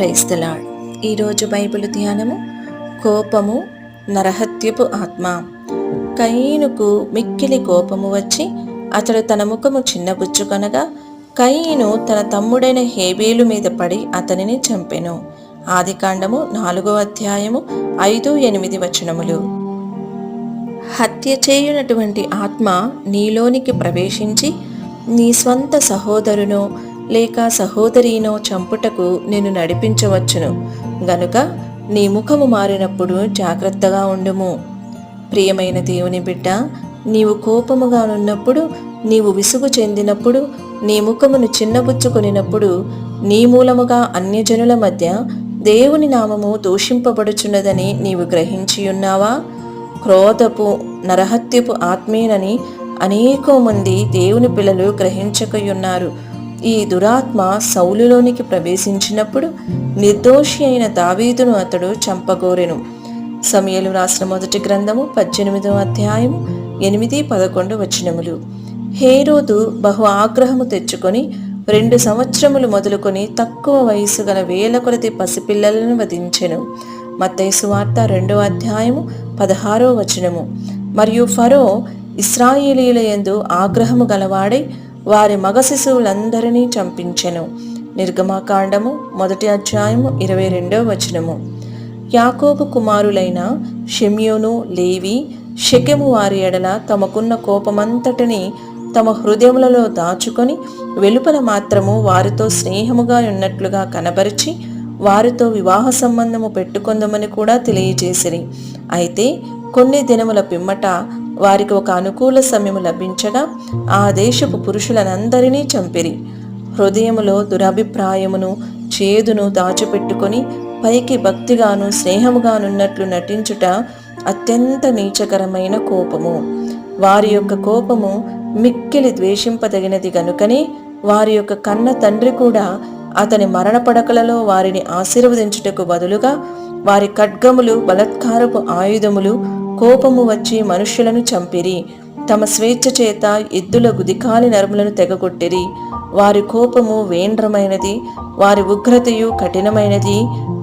క్రైస్తలాడ్. ఈరోజు బైబిల్ ధ్యానము కోపము నరహత్యపు ఆత్మ. కయీనుకు మిక్కిలి కోపము వచ్చి అతడు తన ముఖము చిన్నబుచ్చుకొనగా కయీను తన తమ్ముడైన హేబేలు మీద పడి అతనిని చంపెను. ఆదికాండము నాలుగో అధ్యాయము ఐదు ఎనిమిది వచనములు. హత్య చేయునటువంటి ఆత్మ నీలోనికి ప్రవేశించి నీ స్వంత సహోదరును లేక సహోదరీనో చంపుటకు నేను నడిపించవచ్చును. గనుక నీ ముఖము మారినప్పుడు జాగ్రత్తగా ఉండుము. ప్రియమైన దేవుని బిడ్డ నీవు కోపముగానున్నప్పుడు నీవు విసుగు చెందినప్పుడు నీ ముఖమును చిన్నబుచ్చుకొనినప్పుడు నీ మూలముగా అన్యజనుల మధ్య దేవుని నామము దూషింపబడుచున్నదని నీవు గ్రహించి ఉన్నావా క్రోధపు నరహత్యపు ఆత్మేనని అనేకో మంది దేవుని పిల్లలు గ్రహించకయున్నారు. ఈ దురాత్మ సౌలులోనికి ప్రవేశించినప్పుడు నిర్దోషి అయిన దావీదును అతడు చంపగోరెను. సమయలు రాసిన మొదటి గ్రంథము పద్దెనిమిదవ అధ్యాయం ఎనిమిది పదకొండు వచనములు. హేరోదు బహు ఆగ్రహము తెచ్చుకొని రెండు సంవత్సరములు మొదలుకొని తక్కువ వయసు గల వేల కొలది పసిపిల్లలను వధించెను. మత్తైసు వార్త రెండవ అధ్యాయము పదహారో వచనము. మరియు ఫరో ఇస్రాయేలీల యందు ఆగ్రహము గలవాడై వారి మగ శిశువులందరినీ చంపించెను. నిర్గమాకాండము మొదటి అధ్యాయము ఇరవై రెండవ వచనము. యాకోబు కుమారులైన షెమ్యోను లేవి షెకెము వారి ఎడల తమకున్న కోపమంతటిని తమ హృదయములలో దాచుకొని వెలుపల మాత్రము వారితో స్నేహముగా ఉన్నట్లుగా కనబరిచి వారితో వివాహ సంబంధము పెట్టుకుందామని కూడా తెలియజేసిరి. అయితే కొన్ని దినముల పిమ్మట వారికి ఒక అనుకూల సమయము లభించగా ఆ దేశపు పురుషులనందరినీ చంపిరి. హృదయములో దురభిప్రాయమును చేదును దాచిపెట్టుకొని పైకి భక్తిగాను స్నేహముగానున్నట్లు నటించుట అత్యంత నీచకరమైన కోపము. వారి యొక్క కోపము మిక్కిలి ద్వేషింపదగినది గనుకనే వారి యొక్క కన్న తండ్రి కూడా అతని మరణపడకలలో వారిని ఆశీర్వదించుటకు బదులుగా వారి ఖడ్గములు బలత్కారపు ఆయుధములు కోపము వచ్చి మనుష్యులను చంపిరి. తమ స్వేచ్ఛ చేత ఎద్దుల గుదికాలి నరములను తెగగొట్టిరి. వారి కోపము వేండ్రమైనది వారి ఉగ్రతయు కఠినమైనది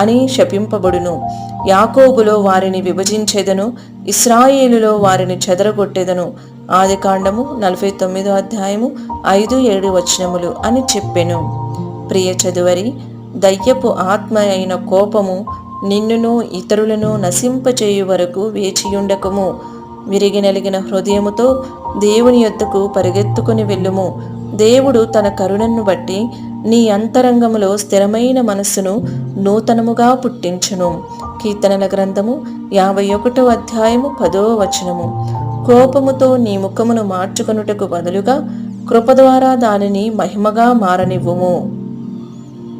అని శపింపబడును. యాకోబులో వారిని విభజించేదను ఇస్రాయేలులో వారిని చెదరగొట్టేదను. ఆది కాండము నలభై తొమ్మిదో అధ్యాయము ఐదు ఏడు వచనములు అని చెప్పెను. ప్రియ చదువరి దయ్యపు ఆత్మ అయిన కోపము నిన్నును ఇతరులను నశింపచేయు వరకు వేచియుండకము విరిగినలిగిన హృదయముతో దేవుని యొద్దకు పరిగెత్తుకుని వెళ్ళుము. దేవుడు తన కరుణను బట్టి నీ అంతరంగములో స్థిరమైన మనస్సును నూతనముగా పుట్టించును. కీర్తనల గ్రంథము యాభై ఒకటో అధ్యాయము పదో వచనము. కోపముతో నీ ముఖమును మార్చుకొనుటకు బదులుగా కృప ద్వారా దానిని మహిమగా మారనివ్వుము.